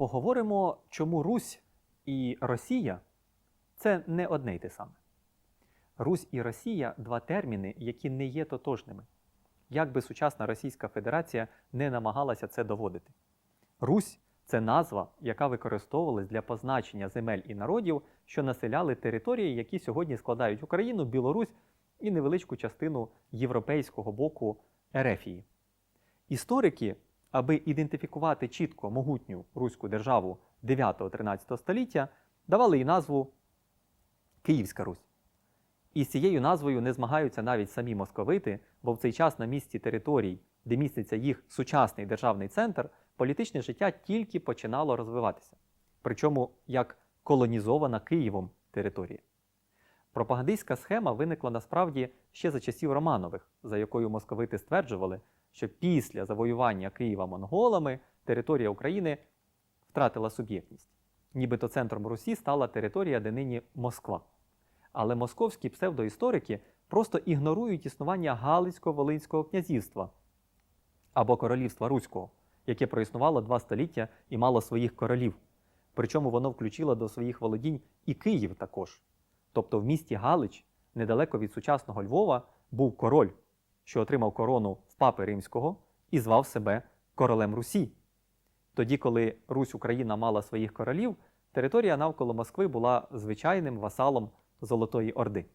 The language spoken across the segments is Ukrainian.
Поговоримо, чому Русь і Росія це не одне й те саме. Русь і Росія два терміни, які не є тотожними. Як би сучасна Російська Федерація не намагалася це доводити. Русь це назва, яка використовувалась для позначення земель і народів, що населяли території, які сьогодні складають Україну, Білорусь і невеличку частину європейського боку Ерефії. Історики, аби ідентифікувати чітко могутню руську державу 9-13 століття, давали їй назву Київська Русь. І з цією назвою не змагаються навіть самі московити, бо в цей час на місці територій, де міститься їх сучасний державний центр, політичне життя тільки починало розвиватися, причому як колонізована Києвом територія. Пропагандистська схема виникла насправді ще за часів Романових, за якою московити стверджували, що після завоювання Києва монголами територія України втратила суб'єктність. Нібито центром Русі стала територія, де нині Москва. Але московські псевдоісторики просто ігнорують існування Галицько-Волинського князівства або королівства Руського, яке проіснувало два століття і мало своїх королів. Причому воно включило до своїх володінь і Київ також. Тобто в місті Галич, недалеко від сучасного Львова, був король, що отримав корону в папи Римського і звав себе королем Русі. Тоді, коли Русь Україна мала своїх королів, територія навколо Москви була звичайним васалом Золотої Орди.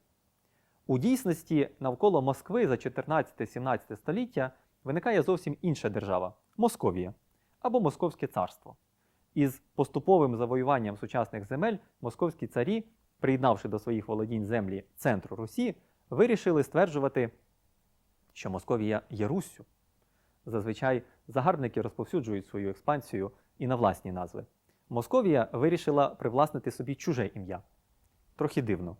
У дійсності навколо Москви за 14-17 століття виникає зовсім інша держава Московія або Московське царство. Із поступовим завоюванням сучасних земель московські царі, приєднавши до своїх володінь землі центру Русі, вирішили стверджувати, що Московія є Руссю. Зазвичай загарбники розповсюджують свою експансію і на власні назви. Московія вирішила привласнити собі чуже ім'я. Трохи дивно,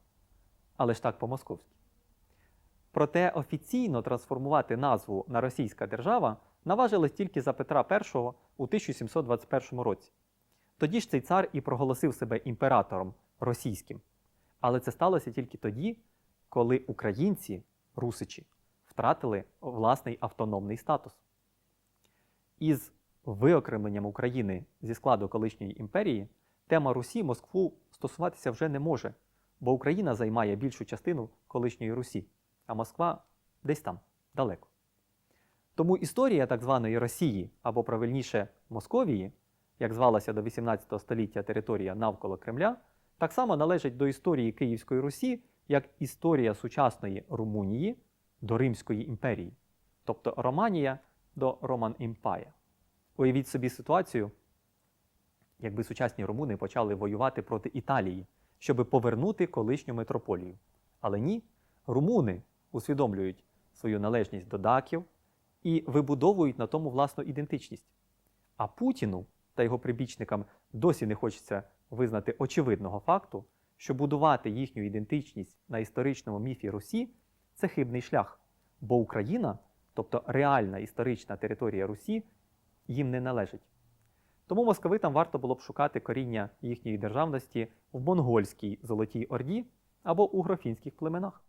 але ж так по-московськи. Проте офіційно трансформувати назву на Російська держава наважились тільки за Петра І у 1721 році. Тоді ж цей цар і проголосив себе імператором російським. Але це сталося тільки тоді, коли українці, русичі, втратили власний автономний статус. Із виокремленням України зі складу колишньої імперії тема Русі Москву стосуватися вже не може, бо Україна займає більшу частину колишньої Русі, а Москва десь там, далеко. Тому історія так званої Росії, або правильніше Московії, як звалася до 18 століття територія навколо Кремля, так само належить до історії Київської Русі, як історія сучасної Румунії до Римської імперії, тобто Романія до Роман Імпая. Уявіть собі ситуацію, якби сучасні румуни почали воювати проти Італії, щоб повернути колишню метрополію. Але ні, румуни усвідомлюють свою належність до даків і вибудовують на тому власну ідентичність. А Путіну та його прибічникам досі не хочеться визнати очевидного факту, що будувати їхню ідентичність на історичному міфі Русі це хибний шлях, бо Україна, тобто реальна історична територія Русі, їм не належить. Тому московитам варто було б шукати коріння їхньої державності в монгольській Золотій Орді або у графінських племенах.